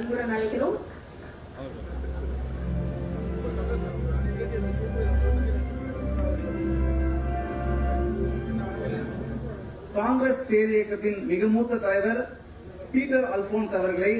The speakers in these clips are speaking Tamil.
அன்புடன் அழைக்கிறோம் காங்கிரஸ் பேரியக்கத்தின் மிக மூத்த தலைவர் பீட்டர் அல்போன்ஸ் அவர்களை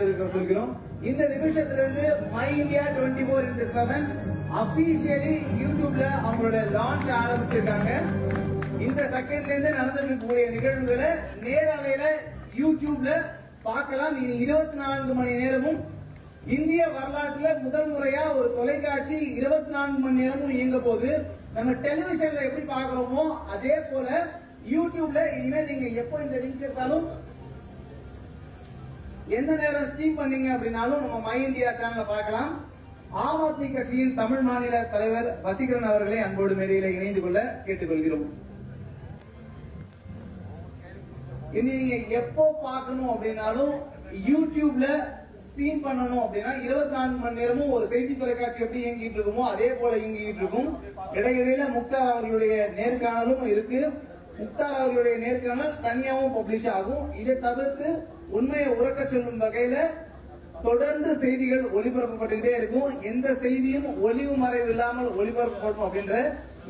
சொல்கிறோம் இந்த நிமிஷத்திலிருந்து my India twenty four into seven officially யூடியூப்ல அவங்களோட லான்ச் ஆரம்பிச்சிருக்காங்க. இந்த செகண்ட்ல இருந்து நடந்திருக்கக்கூடிய நிகழ்வுகளை நேரலையில யூடியூப்ல பார்க்கலாம். இனி இருபத்தி நான்கு மணி நேரமும் இந்திய வரலாற்றுல முதல் முறையா ஒரு தொலைக்காட்சி இருபத்தி நான்கு மணி நேரமும் இயங்க போது நம்ம டெலிவிஷன்ல எப்படி பாக்குறோமோ அதே போல யூடியூப்ல இனிமே நீங்க எப்போ இந்த லிங்க் எடுத்தாலும் எந்த நேரம் ஸ்ட்ரீம் பண்ணீங்க அப்படின்னாலும் நம்ம மை இந்தியா சேனல்ல பார்க்கலாம். ஆம் ஆத்மி கட்சியின் தமிழ் மாநில தலைவர் வசீகரன் அவர்களை அன்போடு மேடையில இணைந்து கொள்ள கேட்டுக்கொள்கிறோம். இனி நீங்க எப்போ பார்க்கணும் அப்படின்னாலும் யூடியூப்ல ஸ்ட்ரீம் பண்ணணும் அப்படின்னா இருபத்தி நான்கு மணி நேரமும் ஒரு செய்தி தொலைக்காட்சி எப்படி இயங்கிட்டு இருக்குமோ அதே போல இயங்கிட்டு இருக்கும். இடையிடையில முக்தார் அவர்களுடைய நேர்காணலும் இருக்கு. முக்தார் அவர்களுடைய நேர்காணல் தனியாகவும் பப்ளிஷ் ஆகும். இதை தவிர்த்து உண்மையை உறக்க சொல்லும் வகையில தொடர்ந்து செய்திகள் ஒளிபரப்பப்பட்டுக்கிட்டே இருக்கும். எந்த செய்தியும் ஒளிவு மறைவு இல்லாமல் ஒளிபரப்பப்படும் அப்படின்ற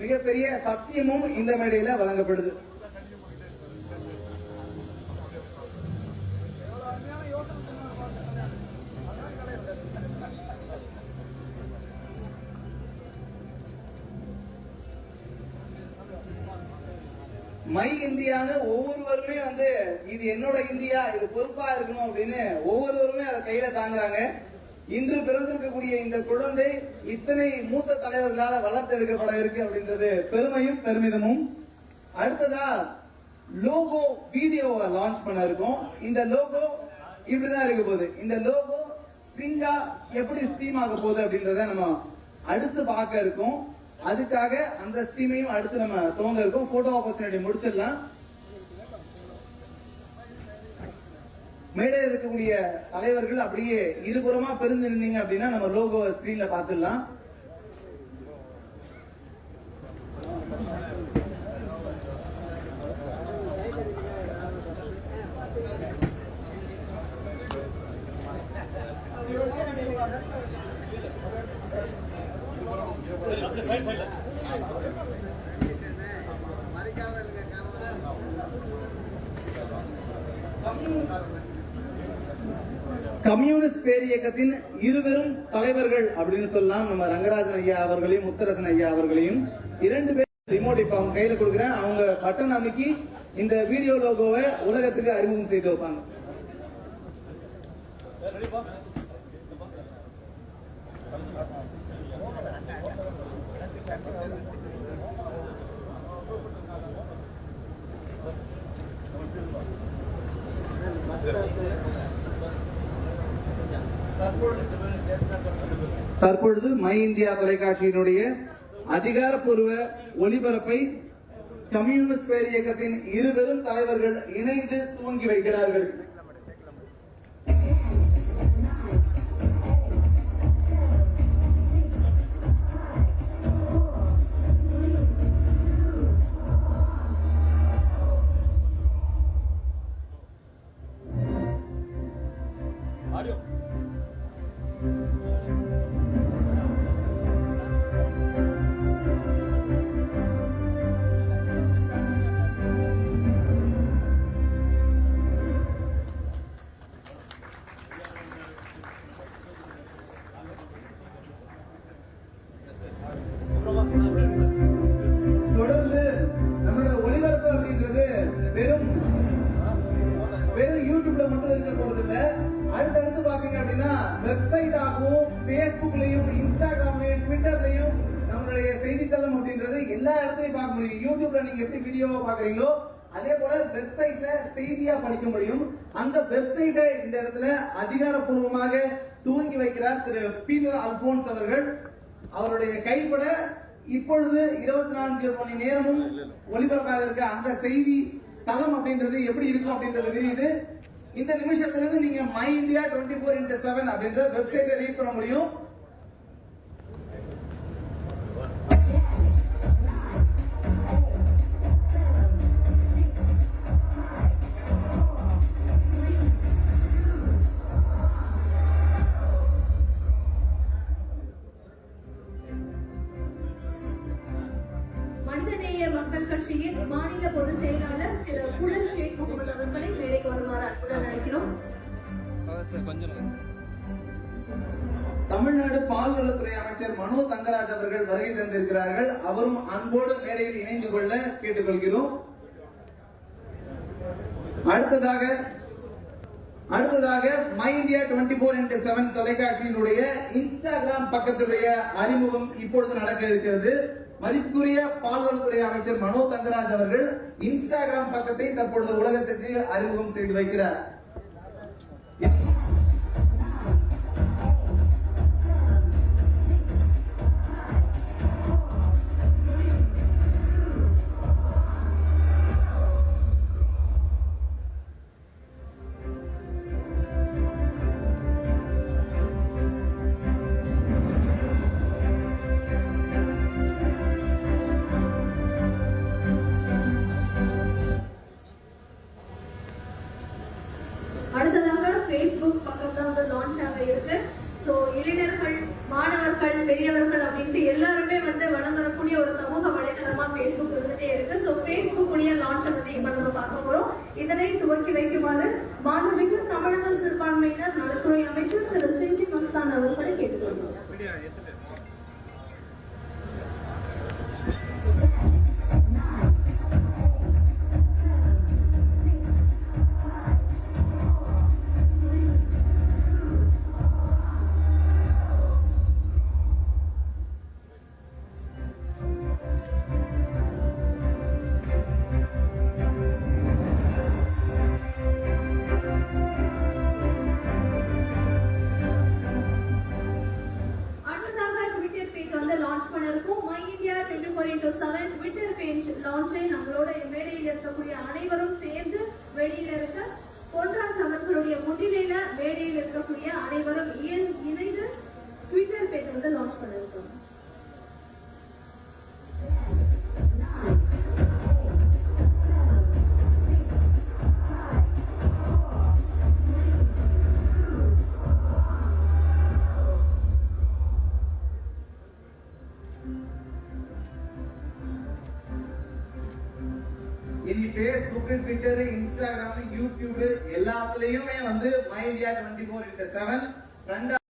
மிகப்பெரிய சத்தியமும் இந்த மேடையில வழங்கப்படுது. மை இந்தியான்னு ஒவ்வொருவருமே வந்து இது என்னோட இந்தியா இது பொறுப்பா இருக்கணும் அப்படின்னு ஒவ்வொருவருமே அதை கையில தாங்குறாங்க. இன்று பிறந்திருக்கக்கூடிய இந்த குழந்தை இத்தனை மூத்த தலைவர்களால வளர்த்தெடுக்கப்பட இருக்கு அப்படின்றது பெருமையும் பெருமிதமும். அடுத்ததா லோகோ வீடியோவை லான்ச் பண்ண இருக்கோம். இந்த லோகோ இப்படிதான் இருக்க போகுது. இந்த லோகோ ஸ்ட்ரிங்கா எப்படி ஸ்ட்ரீம் ஆக போகுது அப்படின்றத நம்ம அடுத்து பார்க்க இருக்கோம். அதுக்காக அந்த ஸ்ட்ரீமையும் அடுத்து நம்ம துவங்க இருக்கோம். போட்டோ ஆப்பர்ச்சுனிட்டி முடிச்சிடலாம். மேடையில் இருக்கக்கூடிய தலைவர்கள் அப்படியே இருபுறமா பிரிந்து நின்னீங்க அப்படின்னா நம்ம லோகோ ஸ்கிரீன்ல பாத்துடலாம் கம்யூனிஸ்ட் பேரியக்கத்தின் இருவரும் தலைவர்கள் அப்படின்னு சொல்லலாம். நம்ம ரங்கராஜன் ஐயா அவர்களையும் முத்தரசன் ஐயா அவர்களையும். இரண்டு பேர் ரிமோட் இப்ப அவங்க கையில கொடுக்குறேன். அவங்க பட்டன் அமைக்கி இந்த வீடியோ லோகோவை உலகத்துக்கு அறிமுகம் செய்து வைப்பாங்க. தற்பொழுது மை இந்தியா தொலைக்காட்சியினுடைய அதிகாரப்பூர்வ ஒளிபரப்பை கம்யூனிஸ்ட் பேர் இயக்கத்தின் இருவரும் தலைவர்கள் இணைந்து துவங்கி வைக்கிறார்கள். Thank you. வெப்சைட்டாகவும் வெப்சைட் இன்ஸ்டாகிராம்லையும் பேஸ்புக்லயும் இன்ஸ்டாகிராம்லயும் ட்விட்டர்லயும் நம்மளுடைய செய்தித்தளம் அப்படின்றது எல்லா இடத்தையும் பார்க்க முடியும். யூடியூப்ல நீங்க எப்படி வீடியோவை பாக்குறீங்களோ அதே போல வெப்சைட்ல செய்தியா படிக்க முடியும். அந்த வெப்சைட்டை இந்த இடத்துல அதிகாரப்பூர்வமாக துவங்கி வைக்கிறார் திரு பீட்டர் அல்போன்ஸ் அவர்கள். அவருடைய கைப்பட இப்பொழுது இருபத்தி நான்கு மணி நேரமும் ஒளிபரப்பாக இருக்க அந்த செய்தி தளம் அப்படின்றது எப்படி இருக்கும் அப்படின்றது தெரியுது இந்த நிமிஷத்துல இருந்து நீங்க my India twenty four into seven அப்படின்ற வெப்சைட்டை ரீட் பண்ண முடியும். தமிழ்நாடு பால்வளத்துறை அமைச்சர் மனோ தங்கராஜ் அவர்கள் வருகை தந்திருக்கிறார்கள். அவரும் அன்போடு மேடையில் இணைந்து கொள்ள கேட்டுக்கொள்கிறோம். அடுத்ததாக அடுத்ததாக my India twenty four into seven தொலைக்காட்சியினுடைய Instagram பக்கத்துடைய அறிமுகம் இப்பொழுது நடக்க இருக்கிறது. மதிப்புக்குரிய பால்வளத்துறை அமைச்சர் மனோ தங்கராஜ் அவர்கள் இன்ஸ்டாகிராம் பக்கத்தை தற்பொழுது உலகத்துக்கு அறிமுகம் செய்து வைக்கிறார். வணங்குறவர்கள் அப்படின்ட்டு எல்லாருமே வந்து வணங்கக்கூடிய ஒரு சமூக வலைதளமா பேஸ்புக் இருந்துட்டே இருக்கு. சோ பேஸ்புக் உடைய லான்ச்சை வந்து இப்ப நம்ம பார்க்க போறோம். இதனை துவக்கி வைக்குமாறு மாண்புமிகு தமிழக சிறுபான்மையினர் நலத்துறை அமைச்சர் திரு செஞ்சி மஸ்தான் அவர்களை கேட்டுக்கொள்கிறார் செவன் ட்விட்டர் பேஜ் லான்ச்சை நம்மளோட மேடையில் இருக்கக்கூடிய அனைவரும் சேர்ந்து வெளியில இருக்க பொன்ராஜ் அவர்களுடைய முன்னிலையில மேடையில் இருக்கக்கூடிய அனைவரும் இணைந்து ட்விட்டர் பேஜ் வந்து லான்ச் பண்ணிருக்கோம் 24 into 7